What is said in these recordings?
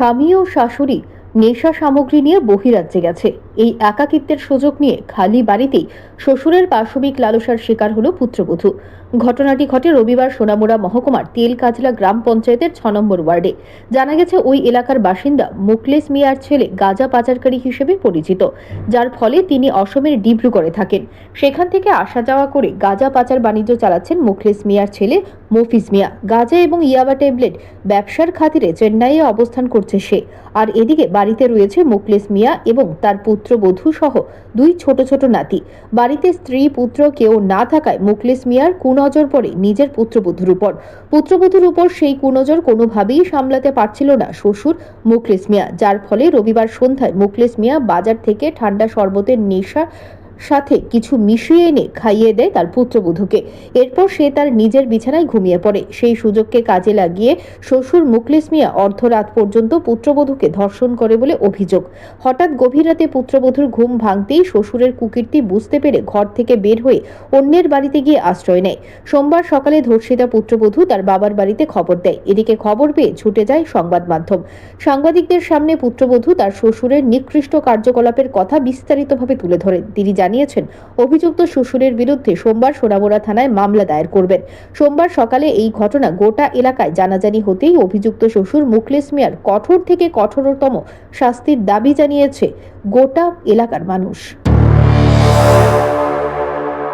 স্বামী ও শাশুড়ি নেশা সামগ্রী নিয়ে বহিরাজ্যে গেছে। এই একাকিত্বের সুযোগ নিয়ে খালি বাড়িতেই শ্বশুরের পাশবিক লালসার শিকার হলো পুত্রবধূ। ঘটনাটি ঘটে রবিবার সোনামুড়া মহকুমার তেলকাজলা গ্রাম পঞ্চায়েতের ছ নম্বর ওয়ার্ডে। জানা গেছে, ওই এলাকার বাসিন্দা মুকলেস মিয়ার ছেলে গাঁজা পাচারকারী হিসেবে পরিচিত, যার ফলে তিনি অসমের ডিব্রুগড়ে থাকেন। সেখান থেকে আসা যাওয়া করে গাঁজা পাচার বাণিজ্য চালাচ্ছেন মুখলেস মিয়ার ছেলে মফিজ মিয়া। গাঁজা এবং ইয়াবা ট্যাবলেট ব্যবসার খাতিরে চেন্নাইয়ে অবস্থান করছে সে। আর এদিকে বাড়িতে রয়েছে মুকলেস মিয়া এবং তার পুত্রবধূ সহ দুই ছোট ছোট নাতি। বাড়িতে স্ত্রী, পুত্র কেউ না থাকায় মুকলেস মিয়ার কুনজর পড়ে নিজের পুত্রবধূর উপর। পুত্রবধূর উপর সেই কুনজর কোনোভাবেই সামলাতে পারছিল না শ্বশুর মুকলেস মিয়া। যার ফলে রবিবার সন্ধ্যায় মুকলেস মিয়া বাজার থেকে ঠান্ডা শরবতের নেশা সাথে কিছু মিশিয়ে এনে খাইয়ে দেয় তার পুত্রবধূকে। এরপর সে তার নিজের বিছানায় ঘুমিয়ে পড়ে। সেই সুযোগকে কাজে লাগিয়ে শ্বশুর মুকলেস মিয়া অর্ধরাত পর্যন্ত পুত্রবধূকে ধর্ষণ করে বলে অভিযোগ। হঠাৎ গভীর রাতে পুত্রবধূর ঘুম ভাঙতেই শ্বশুরের কুকীর্তি বুঝতে পেরে ঘর থেকে বের হয়ে অন্যের বাড়িতে গিয়ে আশ্রয় নেয়। সোমবার সকালে ধর্ষিতা পুত্রবধূ তার বাবার বাড়িতে খবর দেয়। এদিকে খবর পেয়ে ছুটে যায় সংবাদ মাধ্যম। সাংবাদিকদের সামনে পুত্রবধূ তার শ্বশুরের নিকৃষ্ট কার্যকলাপের কথা বিস্তারিতভাবে তুলে ধরেন তিনি জানিয়েছেন অভিযুক্ত শ্বশুরের বিরুদ্ধে সোমবার সোনামুড়া থানায় মামলা দায়ের করবেন। সোমবার সকালে এই ঘটনা গোটা এলাকায় জানাজানি হতেই অভিযুক্ত শ্বশুর মুকলেস মিয়ার কঠোর থেকে কঠোরতম শাস্তির দাবি জানিয়েছে গোটা এলাকার মানুষ।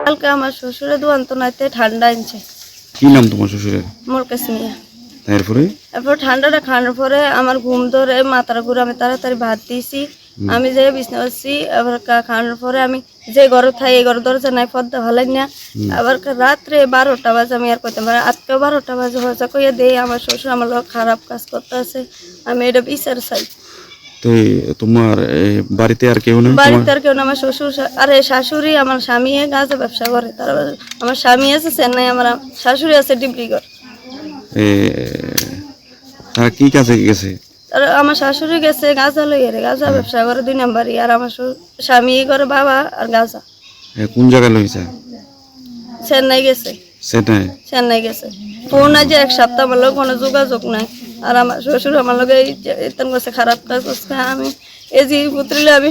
কালকে আমার শ্বশুরে দুয়ান্ত নাইতে ঠান্ডা আনছে কি নাম তোমার শ্বশুরের? মোর কাশ্মীর তারপরে? এরপর ঠান্ডাটা খাওয়ানোর পরে আমার ঘুম ধরে মাথার ঘুরে আমি তাড়াতাড়ি ভাত দিয়েছি। আমি যে বিছনা করছি আবার কা- খাওয়ানোর পরে আমি যে ঘরে থাই এই ঘর দরজা নাই পদ্মা ভালাই না। আবার রাত্রে বারোটা বাজে আমি আর করতে পারি আজকে বারোটা বাজে হয়েছে কইয়া দেই আমার শ্বশুর আমার লোক খারাপ কাজ করতে আছে আমি এটা বিচার চাই। তো তোমার বাড়িতে আর কেউ নেই? বাড়িতে আর কেউ না আমার শ্বশুর আরে শাশুড়ি আমার স্বামী গাছে ব্যবসা করে তার আমার স্বামী আছে চেন্নাই আমার শাশুড়ি আছে ডিব্রিগড়। তারা কি কাজে গেছে? আর আমার শাশুড়ি গেছে গাঁজা লইয়ে রে গাঁজা ব্যবসা করে দুই নাম্বারই। আর আমার স্বামী করে বাবা আর গাঁজা। কোন জায়গায় লইছে? চেন্নাই গেছে। চেন্নাই? চেন্নাই গেছে। ফোন আজ এক সপ্তাহ আমার লোক কোনো যোগাযোগ নাই। আর আমার শ্বশুর আমার লোক এই এতন করছে খারাপ কাজ করছে। আমি এই যে পুত্রিলে আমি